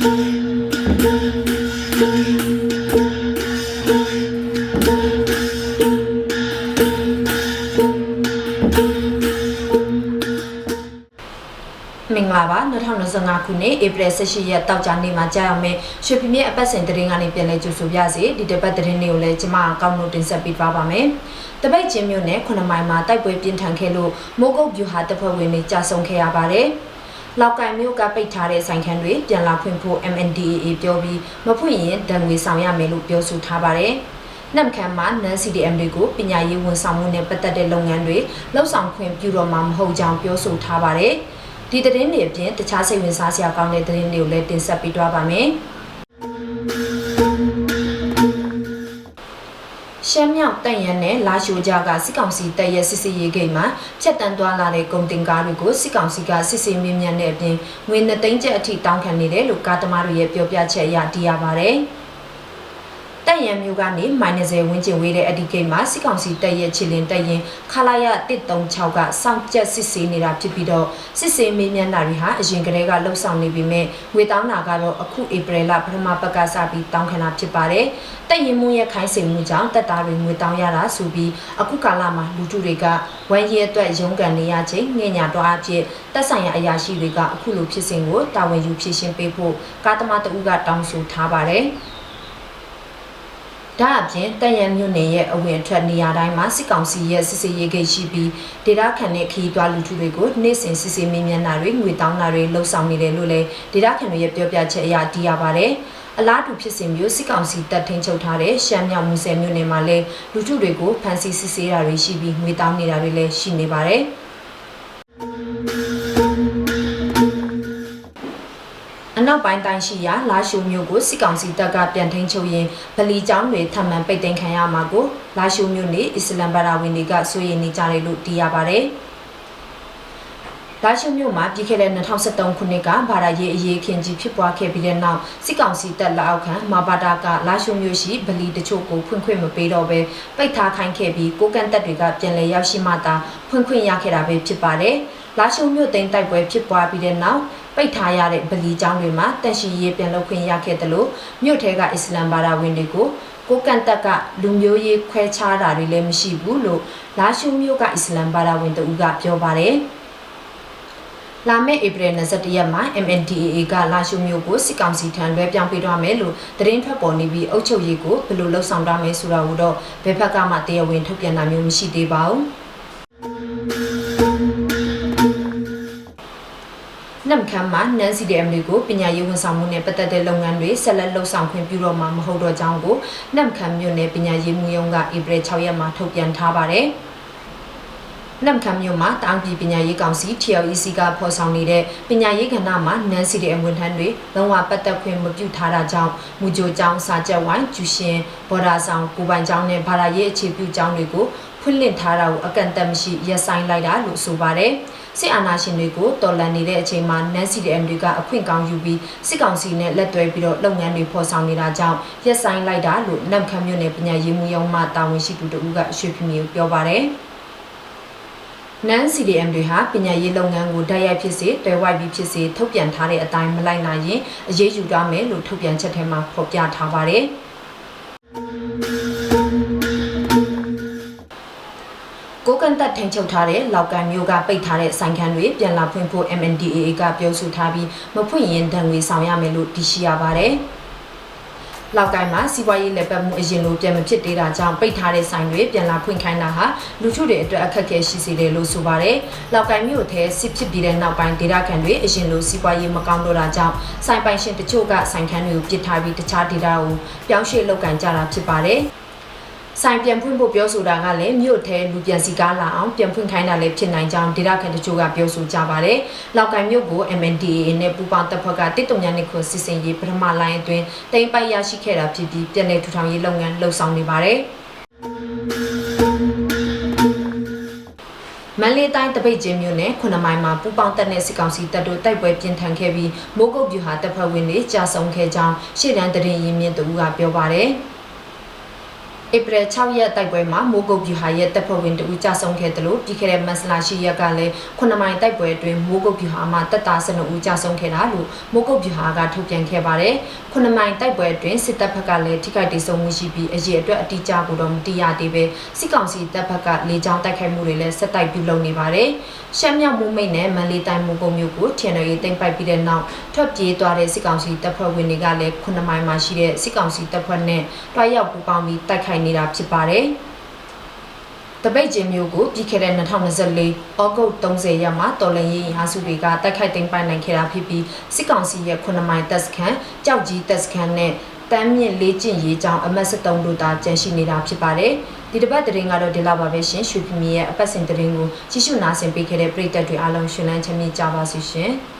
မင်္ဂလာပါ2025ခုနှစ်ဧပြီ18ရက်တောက်ကြနေ့မှာကြာရောက်မယ်ရွှေပြည့်အပတ်စဉ်သတင်းကနေပြန်လည်ကြိုဆိုပြစေဒီတစ်ပတ်သတင်းတွေကိုလည်းကျွန်မအကောင့်လို့တင်ဆက်ပေးသွားပါမယ်တပိတ်ချင်းမြို့နယ်9မိုင်မှာတိုက်ပွဲပြင်းထန်ခဲ့လို့မိုးကုတ်ဗျူဟာတပ်ဖွဲ့ဝင်တွေကြာဆုံးခဲ့ရပါတယ် လောက်ကိုင်မြို့ကပိတ်ထားတဲ့ဆိုင်ခန်းတွေပြန်လာဖွင့်ဖို့ MNDAA ပြောပြီးမဖွင့်ရင်ဒဏ်ငွေဆောင်ရမယ်လို့ပြောဆိုထားပါတယ်နမ်ခမ်းမှာနန် CDM တွေကိုပညာရေးဝန်ဆောင်မှုနဲ့ပတ်သက်တဲ့လုပ်ငန်းတွေလှုပ်ဆောင်ခွင့်ပြုတော့မှာမဟုတ်ကြောင်းပြောဆိုထားပါတယ်။ဒီသတင်းတွေအပြင်တခြားစိတ်ဝင်စားစရာကောင်းတဲ့သတင်းတွေကိုလည်းတင်ဆက်ပေးသွားပါမယ်။ ရှမ်းမြောက်တန်ရန်နဲ့လာရှိုးကြကစစ်ကောင်စီတပ်ရဲ့စစ်စီရေးဂိတ်မှာဖြတ်တန်းသွားလာတဲ့ကုန်တင်ကားတွေကိုစစ်ကောင်စီကစစ်ဆေးမြင်းမြန်းတဲ့အပြင်ငွေ2သိန်းကျပ်အထိတောင်းခံနေတယ်လို့ကားသမားတွေရဲ့ပြောပြချက်အရသိရပါဗျ။ တက်ရန်မျိုးကနေ -30 ဝန်းကျင်ဝေးတဲ့အဒီဂိတ်မှာစစ်ကောင်စီတပ်ရဲ့ခြေလင်တက်ရင်ခလာရ136ကစောင့်ကြက်စစ်ဆေးနေတာဖြစ်ပြီးတော့စစ်ဆေးမေးမြန်းတာတွေဟာအရင်ကတည်းကလှုပ်ဆောင်နေပြီမဲ့ငွေတောင်းတာကတော့အခုဧပြီလပထမပတ်ကစပြီးတောင်းခံတာဖြစ်ပါတယ်။တက်ရင်မှုရဲ့ခိုင်းစေမှုကြောင့်တက်တာတွေငွေတောင်းရတာဆိုပြီးအခုကာလမှာလူထုတွေကဝမ်းရဲအတွက်ရုန်းကန်နေရချိန်ငှက်ညာတော့အဖြစ်တက်ဆိုင်ရာအရာရှိတွေကအခုလိုဖြစ်စဉ်ကိုတာဝန်ယူဖြည့်ရှင်းပေးဖို့ကာသမားတဦးကတောင်းဆိုထားပါတယ်။ ဒါအပြင်တန်ရန်မြို့နယ်ရဲ့အဝင်အထွက်နေရာတိုင်းမှာစစ်ကောင်စီရဲ့စစ်စေးရေးဂိတ်ရှိပြီးဒေတာခန်တဲ့ခီးသွွားလူထုတွေကိုနေ့စဉ်စစ်စေးမင်းမြန်းတာတွေငွေတောင်းတာတွေလှုပ်ဆောင်နေတယ်လို့လည်းဒေတာခန်တွေရဲ့ပြောပြချက်အရသိရပါတယ်။အလားတူဖြစ်စဉ်မျိုးစစ်ကောင်စီတပ်ထင်းချုပ်ထားတဲ့ရှမ်းမြောက်မူဆယ်မြို့နယ်မှာလည်းလူထုတွေကိုဖမ်းဆီးစစ်ဆေးတာတွေရှိပြီးငွေတောင်းနေတာတွေလည်းရှိနေပါတယ်။ နောက်ပိုင်းတိုင်းရှိရာလာရှိုမျိုးကိုစစ်ကောင်စီတပ်ကပြန်ထိန်ချုပ်ရင်ဗလီကျောင်းတွေထပ်မံပိတ်သိမ်းခံရမှာကိုလာရှိုမျိုးနေအစ္စလမ်ဘာသာဝင်တွေကစိုးရိမ်နေကြတယ်လို့သိရပါတယ်။လာရှိုမျိုးမှာပြည်ခဲ့တဲ့2013ခုနှစ်ကဘာသာရေးအရေးခင်ကြီးဖြစ်ပွားခဲ့ပြီးတဲ့နောက်စစ်ကောင်စီတပ်လက်အောက်ခံမာဘာတာကလာရှိုမျိုးရှိဗလီတချို့ကိုဖွင့်ခွင့်မပေးတော့ဘဲပိတ်ထားခိုင်းခဲ့ပြီးကိုကန်တပ်တွေကပြန်လည်ရောက်ရှိမှသာဖွင့်ခွင့်ရခဲ့တာပဲဖြစ်ပါတယ်။လာရှိုမျိုးသိမ်းတိုက်ပွဲဖြစ်ပွားပြီးတဲ့နောက် ပိတ်ထားရတဲ့ဗလီကျောင်းတွေမှာတန်ရှိရေးပြန်လုပ်ခွင့်ရခဲ့တယ်လို့မြို့ထဲကအစ္စလမ်ဘာသာဝင်တွေကိုကိုကန်တက်ကလူမျိုးရေးခွဲခြားတာတွေလည်းမရှိဘူးလို့လာရှုမြို့ကအစ္စလမ်ဘာသာဝင်တူကပြောပါတယ်လာမယ့်ဧပြီ21ရက်မှာ MNDAA ကလာရှုမျိုးကိုစစ်ကောင်စီထံလွှဲပြောင်းပေးသွားမယ်လို့သတင်းထွက်ပေါ်နေပြီးအုပ်ချုပ်ရေးကိုဘယ်လိုလှုပ်ဆောင်ထားမယ်ဆိုတာကိုတော့ဘယ်ဘက်ကမှတရားဝင်ထုတ်ပြန်တာမျိုးမရှိသေးပါဘူး။ နမ်ခမ်းမှာနန် CDM တွေကိုပညာရေးဝန်ဆောင်မှုနဲ့ပတ်သက်တဲ့လုပ်ငန်းတွေဆက်လက်လှုပ်ဆောင်ခွင့်ပြုတော့မှာမဟုတ်တော့ကြောင်းကိုနမ်ခမ်းမြို့နယ်ပညာရေးမှုရုံးကဧပြီ6ရက်မှာထုတ်ပြန်ထားပါတယ်။ နမ်ခမ်းမြို့မှာတောင်ပြည်ပညာရေးကောင်စီ TLEC ကဖော်ဆောင်နေတဲ့ပညာရေးကဏ္ဍမှာနန် CDM ဝန်ထမ်းတွေလုံးဝပတ်သက်ခွင့်မပြုထားတာကြောင့်မူကြိုကျောင်းစာချက်ဝိုင်းကျူရှင်ဘော်ဒါဆောင်ကိုပိုင်ကျောင်းနဲ့ဘာသာရေးအခြေပြုကျောင်းတွေကိုဖွင့်လှစ်ထားတာကိုအကန့်အသတ်မရှိရပ်ဆိုင်းလိုက်တာလို့ဆိုပါတယ်။စစ်အာဏာရှင်တွေကိုတော်လှန်နေတဲ့အချိန်မှာနန် CDM တွေကအခွင့်ကောင်းယူပြီးစစ်ကောင်စီနဲ့လက်တွဲပြီးတော့လုပ်ငန်းတွေဖော်ဆောင်နေတာကြောင့်ရက်ဆိုင်လိုက်တာလို့နမ်ခမ်းမြို့နယ်ပညာရေးမှုရုံးမှတာဝန်ရှိသူတို့ကရွှေပြမျိုးပြောပါတယ်။ နန် CDM တွေဟာပညာရေးလုပ်ငန်းကိုတိုက်ရိုက်ဖြစ်စေတွဲဝိုက်ပြီးဖြစ်စေထုတ်ပြန်ထားတဲ့အတိုင်းမလိုက်နိုင်ရင်အရေးယူရမယ်လို့ထုတ်ပြန်ချက်ထဲမှာဖော်ပြထားပါတယ်။ကိုကန်တက်ထိန်ချုပ်ထားတဲ့လောက်ကန်မျိုးကပိတ်ထားတဲ့ဆိုင်ခန်းတွေပြန်လာဖွင့်ဖို့ MNDAA ကပြောဆိုထားပြီးမဖွင့်ရင်ဒဏ်ငွေဆောင်ရမယ်လို့သိရှိရပါတယ်။ လောက်ကိုင်းမှာစီးပွားရေးလက်ပတ်မှုအရင်လိုပြန်မဖြစ်သေးတာကြောင့်ပိတ်ထားတဲ့ဆိုင်တွေပြန်လာဖွင့်ခိုင်းတာဟာလူထုတွေအတွက်အခက်အခဲရှိစေတယ်လို့ဆိုပါတယ်။လောက်ကိုင်းမြို့ထဲစစ်ဖြစ်ပြီးတဲ့နောက်ပိုင်းဒေတာခန်တွေအရင်လိုစီးပွားရေးမကောင်းတော့တာကြောင့်ဆိုင်ပိုင်ရှင်တချို့ကဆိုင်ခန်းတွေကိုပစ်ထားပြီးတခြားဒေတာကိုပြောင်းရွှေ့လုပ်ကန်ကြတာဖြစ်ပါတယ်။ ဆိုင်ပြန်ဖွင့်ဖို့ပြောဆိုတာကလည်းမြို့ထဲလူပြန်စီကားလာအောင်ပြန်ဖွင့်ခိုင်းတာလည်းဖြစ်နိုင်ကြောင်းဒေတာခန်တချို့ကပြောဆိုကြပါတယ်။လောက်ကိုင်မြို့ကို MNDAA နဲ့ပူးပေါင်းတပ်ဖွဲ့ကတစ်တုံညာနှစ်ခုစစ်စင်ရေးပထမလိုင်းအတွင်းတိမ့်ပိုက်ရရှိခဲ့တာဖြစ်ပြီးပြည်내ထူထောင်ရေးလုပ်ငန်းလှုပ်ဆောင်နေပါတယ်။မန္တလေးတိုင်းတပိတ်ချင်းမြို့နယ်ခုနမိုင်မှာပူပေါင်းတက်တဲ့စစ်ကောင်စီတပ်တို့တိုက်ပွဲပြင်းထန်ခဲ့ပြီးမိုးကုတ်ပြူဟာတပ်ဖွဲ့ဝင်တွေကြာဆုံးခဲ့ကြောင်းရှေ့တန်းတရင်ရင်းမြစ်သူကပြောပါတယ်။ ဧပြီ6ရက်တိုက်ပွဲမှာမိုးကုတ်ပြူဟာရဲ့တပ်ဖွဲ့ဝင်တဦးကြဆုံးခဲ့တယ်လို့ပြီးခဲ့တဲ့မတ်လရှိရက်ကလည်း9မိုင်တိုက်ပွဲအတွင်းမိုးကုတ်ပြူဟာမှာတပ်သား12ဦးကြဆုံးခဲ့တာလို့မိုးကုတ်ပြူဟာကထုတ်ပြန်ခဲ့ပါတယ်။9မိုင်တိုက်ပွဲအတွင်းစစ်တပ်ဘက်ကလည်းထိခိုက်ဒေဆုံးမှုရှိပြီးအရေးအတွက်အတိအကျကိုတော့မသိရသေးပဲစစ်ကောင်စီတပ်ဘက်ကလေကြောင်းတိုက်ခိုက်မှုတွေလည်းဆက်တိုက်ပြုလုပ်နေပါတယ်။ရှမ်းမြောက်မူမိတ်နဲ့မန်လေးတိုင်းမိုးကုတ်မြို့ကို TNL သိမ်းပိုက်ပြီးတဲ့နောက်ထွက်ပြေးသွားတဲ့စစ်ကောင်စီတပ်ဖွဲ့ဝင်တွေကလည်း9မိုင်မှာရှိတဲ့စစ်ကောင်စီတပ်ဖွဲ့နဲ့တွားရောက်ပူးပေါင်းပြီးတိုက်ခိုက်နေတာဖြစ်ပါတယ်။တပိတ်ကျင်းမျိုးကိုပြီးခဲ့တဲ့2024ဩဂုတ်30ရက်မှာတော်လန်ရေးရာစုတွေကတိုက်ခိုက်သိမ်းပိုက်နိုင်ခဲ့တာဖြစ်ပြီးစစ်ကောင်စီရဲ့9မိုင်တပ်စခန်းကြောက်ကြီးတပ်စခန်းနဲ့တမ်းမြင့်လေးကျင့်ရေးကြောင်းအမတ်73တို့သာကျန်ရှိနေတာဖြစ်ပါတယ်။ဒီတစ်ပတ်တရင်ကတော့ဒီလောက်ပါပဲရှင်။ရှူဖီမီရဲ့အပတ်စဉ်တရင်ကိုကြည့်ရှုနာဆင်ပေးခဲ့တဲ့ပရိသတ်တွေအားလုံးရှင်လန်းချမ်းမြေ့ကြပါစေရှင်။